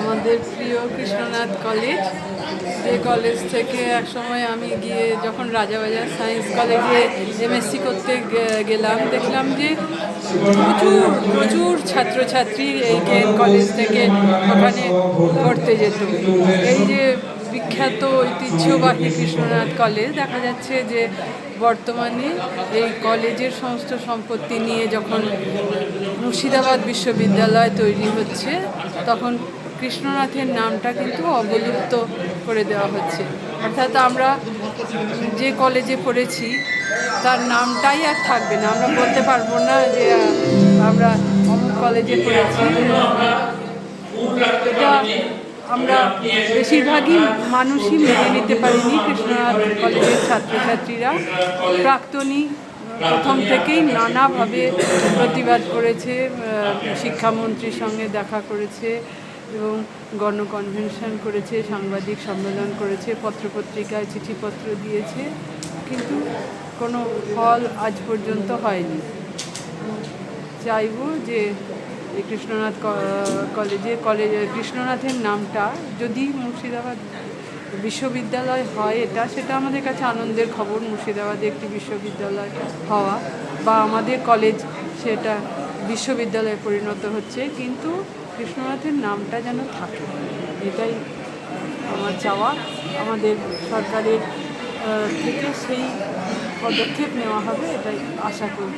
আমাদের প্রিয় কৃষ্ণনাথ কলেজ। যে কলেজ থেকে একসময় আমি গিয়ে যখন রাজাবাজার সায়েন্স কলেজে এমএসসি করতে গেলাম, দেখলাম যে প্রচুর প্রচুর ছাত্রছাত্রী এই কলেজ থেকে ওখানে পড়তে যেত। এই যে বিখ্যাত ঐতিহ্যবাহী কৃষ্ণনাথ কলেজ। দেখা যাচ্ছে যে বর্তমানে এই কলেজের সমস্ত সম্পত্তি নিয়ে যখন মুর্শিদাবাদ বিশ্ববিদ্যালয় তৈরি হচ্ছে, তখন কৃষ্ণনাথের নামটা কিন্তু অবলুপ্ত করে দেওয়া হচ্ছে। অর্থাৎ আমরা যে কলেজে পড়েছি, তার নামটাই আর থাকবে না। আমরা বলতে পারব না যে আমরা অমুক কলেজে পড়েছি। এটা আমরা বেশিরভাগই মানুষই মেনে নিতে পারিনি কৃষ্ণনাথ কলেজের ছাত্রছাত্রীরা। প্রাক্তনী প্রথম থেকেই নানাভাবে প্রতিবাদ করেছে শিক্ষামন্ত্রীর সঙ্গে দেখা করেছে এবং গণকনভেনশন করেছে, সাংবাদিক সম্মেলন করেছে, পত্রপত্রিকায় চিঠিপত্র দিয়েছে, কিন্তু কোনো ফল আজ পর্যন্ত হয়নি। চাইব যে কৃষ্ণনাথ কলেজে, কলেজ, কৃষ্ণনাথের নামটা যদি মুর্শিদাবাদ বিশ্ববিদ্যালয় হয় এটা, সেটা আমাদের কাছে আনন্দের খবর, মুর্শিদাবাদে একটি বিশ্ববিদ্যালয় হওয়া বা আমাদের কলেজ সেটা বিশ্ববিদ্যালয়ে পরিণত হচ্ছে, কিন্তু কৃষ্ণনাথের নামটা যেন থাকে। এটাই আমার চাওয়া। আমাদের সরকারের থেকে সেই পদক্ষেপ নেওয়া হবে, এটাই আশা করব।